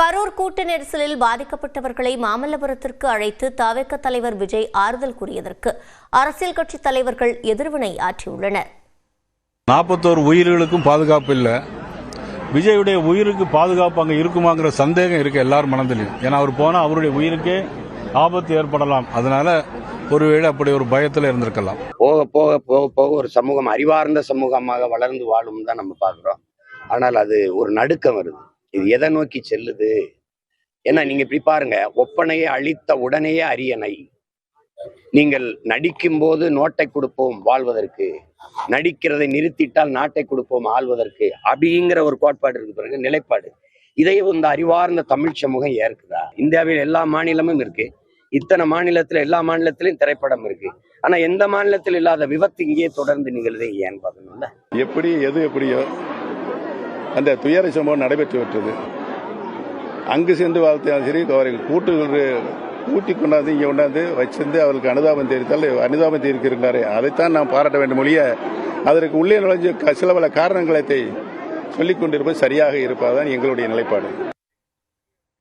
கரூர் கூட்ட நெரிசலில் பாதிக்கப்பட்டவர்களை மாமல்லபுரத்திற்கு அழைத்து தவிக தலைவர் விஜய் ஆறுதல் கூறியதற்கு அரசியல் கட்சித் தலைவர்கள் எதிர்வினை ஆற்றியுள்ளனர். நாற்பத்தோரு உயிர்களுக்கும் பாதுகாப்பு இல்லை. விஜயுடைய உயிருக்கு பாதுகாப்பு அங்கே இருக்குமாங்கிற சந்தேகம் இருக்கு எல்லார் மனதிலையும் ஏன்னா அவர் போனால் அவருடைய உயிருக்கே ஆபத்து ஏற்படலாம். அதனால ஒருவேளை அப்படி ஒரு பயத்தில் இருந்திருக்கலாம். போக போக போக போக ஒரு சமூகம் அறிவார்ந்த சமூகமாக வளர்ந்து வாழும் தான் நம்ம பார்க்குறோம். ஆனால் அது ஒரு நடுக்கம் வருது. இது எதை நோக்கி செல்லுது? ஏன்னா நீங்க இப்படி பாருங்க ஒப்பனையை அழித்த உடனேயே அரியணை. நீங்கள் நடிக்கும் போது நோட்டை கொடுப்போம் வாழ்வதற்கு. நடிக்கிறதை நிறுத்திட்டால் நாட்டை கொடுப்போம் ஆள்வதற்கு. அப்படிங்கிற ஒரு கோட்பாடு இருக்கு பாருங்க நிலைப்பாடு. இதை இந்த அறிவார்ந்த தமிழ் சமூகம் ஏற்குதா? இந்தியாவில் எல்லா மாநிலமும் இருக்கு. இத்தனை மாநிலத்துல எல்லா மாநிலத்திலும் திரைப்படம் இருக்கு. ஆனா எந்த மாநிலத்தில் இல்லாத விபத்து இங்கேயே தொடர்ந்து நிகழ்தே ஏன் பார்க்கணும்ல? எப்படி எது எப்படியோ அந்த துயர சம்பவம் நடைபெற்று விட்டது. அங்கு சென்று வாழ்த்தாலும் சரி அவர்கள் கூட்டு கூட்டி கொண்டாந்து இங்கே கொண்டாந்து வச்சிருந்து அவர்களுக்கு அனுதாபம் தெரிவித்தால் அனுதாபம் தெரிவிக்கிறாரே அதைத்தான் நாம் பாராட்ட வேண்டும் ஒழிய அதற்கு உள்ளே நுழைஞ்ச சில பல காரணங்களை சொல்லிக் கொண்டிருப்பது சரியாக இருப்பதுதான் எங்களுடைய நிலைப்பாடு.